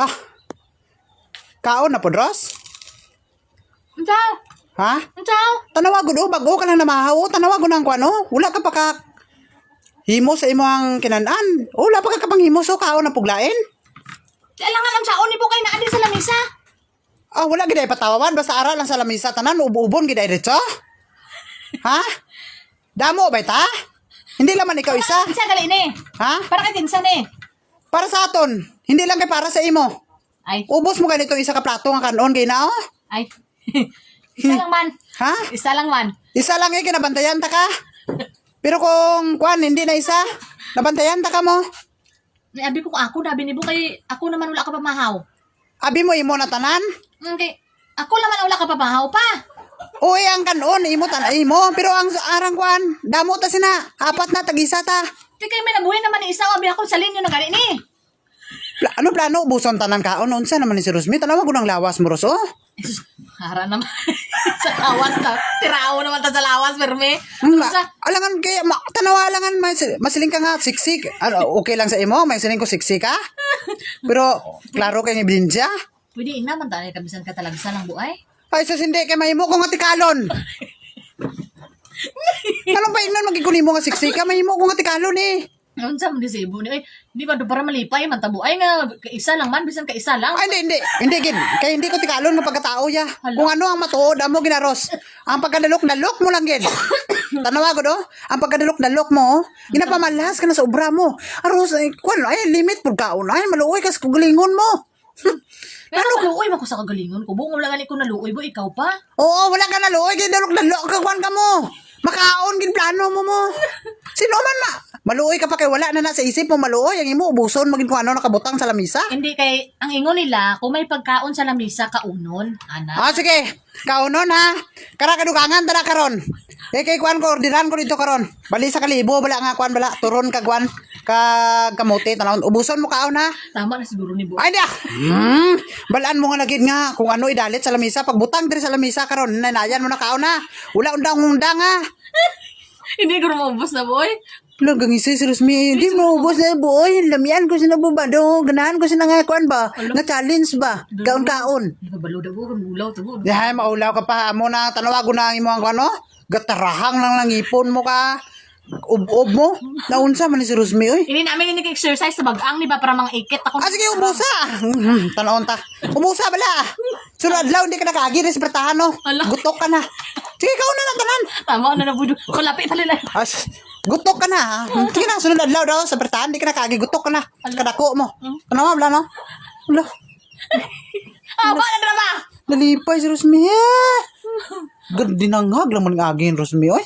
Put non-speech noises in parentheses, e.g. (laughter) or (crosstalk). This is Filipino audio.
Ah. Kaon na po, Dros? Unsaw? Ha? Unsaw? Tanawa ko do, bago ka lang namahaw. Tanawa ko ng kwano. Wala ka pa ka himo sa imo ang kinanan. O, wala pa ka kapang himo so kaon na puglain. Di alangan ang saon ni po kay naadi sa lamisa. Ah, wala giday patawawan basta ara lang sa lamisa tanan ubo-ubon giday diretso. Ha? Damo ba ta? Hindi laman ikaw isa. Isa gali ni. Ha? Para kay tinsan ni. Para sa aton. Hindi lang kay para sa imo. Ay, Ubos mo ganito isa ka plato nga kanon kay na oh. ay. (laughs) Isa lang man. Ha? Isa lang man. Isa lang eh kinabantayan ta ka. Pero kung kwan hindi na isa, nabantayan ta ka mo. Ni abi ko ako dabi ni kay ako naman wala ka pa mahaw. Abi mo imo na tanan. Okay. Ako naman wala ka pa mahaw pa. Uy, ang kanon, imo tan imo. Pero ang arang kwan, damo ta sina. Apat na tagisa ta. Di kay may nabuhay naman ni isa abi ako sa linyo na gali ni. Pla- ano plano? Buson tanan kaon. Unsa naman ni si Rosmi? Tanawa ko ng lawas mo, Ros, oh. Hara naman. (laughs) sa lawas ta. Tirao naman ta sa lawas, Berme. Hmm, Unsa? alangan kay ma, tanawa alangan mas, masiling ka nga siksik. Ano, okay lang sa imo, may siling ko siksik ka. (laughs) Pero klaro kay ni Blinja. Pwede ina man tayo kabisan ka talaga sa lang buhay. Ay sus hindi kay mahimo ko nga tikalon. (laughs) Anong pa inon magiguni mo nga siksik ka? Mahimo ko nga tikalon eh. Man di sa ibo ni? Ay, di ba do para malipay man tabo ay nga isa lang man bisan ka isa lang. Ay, hindi, hindi. Hindi, gid. Kaya hindi ko tikalon ng pagkatao ya. Kung ano ang matuod, amo ginaros. Ang pagkadalok-dalok mo lang, gid. (coughs) Tanawa ko do, ang pagkadalok-dalok mo, ginapamalas ka na sa obra mo. Aros, ay, kwan, ay, limit po kaon. Ay, maluoy ka sa kugulingon mo. (laughs) Pero luoy man ko sa kagalingon ko. Bungo lang ko naluoy bo ikaw pa. Oo, wala ka naluoy, gid dalok-dalok ka, mo. Makaon, gid plano mo mo. (laughs) Sino man ma? Maluoy ka pa kay wala na na sa isip mo maluoy. Ang imo, ubuson, maging kung ano nakabutang sa lamisa. Hindi kay ang ingon nila kung may pagkaon sa lamisa kaunon, ana. Ah, sige. Kaunon ha. Kara kadugangan tara karon. Eh kay kwan ko ordinan ko dito karon. Bali sa kalibo bala nga kwan bala turon ka kwan ka kamote tanawon ubuson mo kaon ha. Tama na siguro ni Bo. Ay dia. Hmm. Balaan mo nga lagid nga kung ano idalit sa lamisa pagbutang diri sa lamisa karon nanayan mo na kaon ha. Wala undang-undang ha. (laughs) Hindi ko maubos na boy. Lagang isa si Rosmi, hindi mo ubos na boy. Lamian ko sina bubado. Ganahan ko sina nga ba? Nga challenge ba? Kaon-kaon. Balo daw ko ulaw tabo. Yahay, maulaw ka pa. Amo na, tanawa ko na imo ang ano? Gatarahang lang lang ipon mo ka. Ub-ub mo. Naunsa man ni si Rosmi, oy. Hindi namin ini exercise sa bagang ni ba para mga ikit ako. Ah, sige, umusa. Hmm, Tanaon ta. Umusa bala. Sunod adlaw, hindi ka nakagi rin sa no? Gutok ka na. Sige, ikaw na lang, tanan. Tama na na budo. Kulapit tali lang. As, gutok ka na? Sige na, sunod adlaw daw sa bertahan, hindi ka nakagi. Gutok ka na. Kadako mo. Tanawa, bala, no? Wala. (laughs) Ah, ba na drama? Nalipay si Rosmi, eh. Gandinangag lang mo ng agin, Rosmi, oy.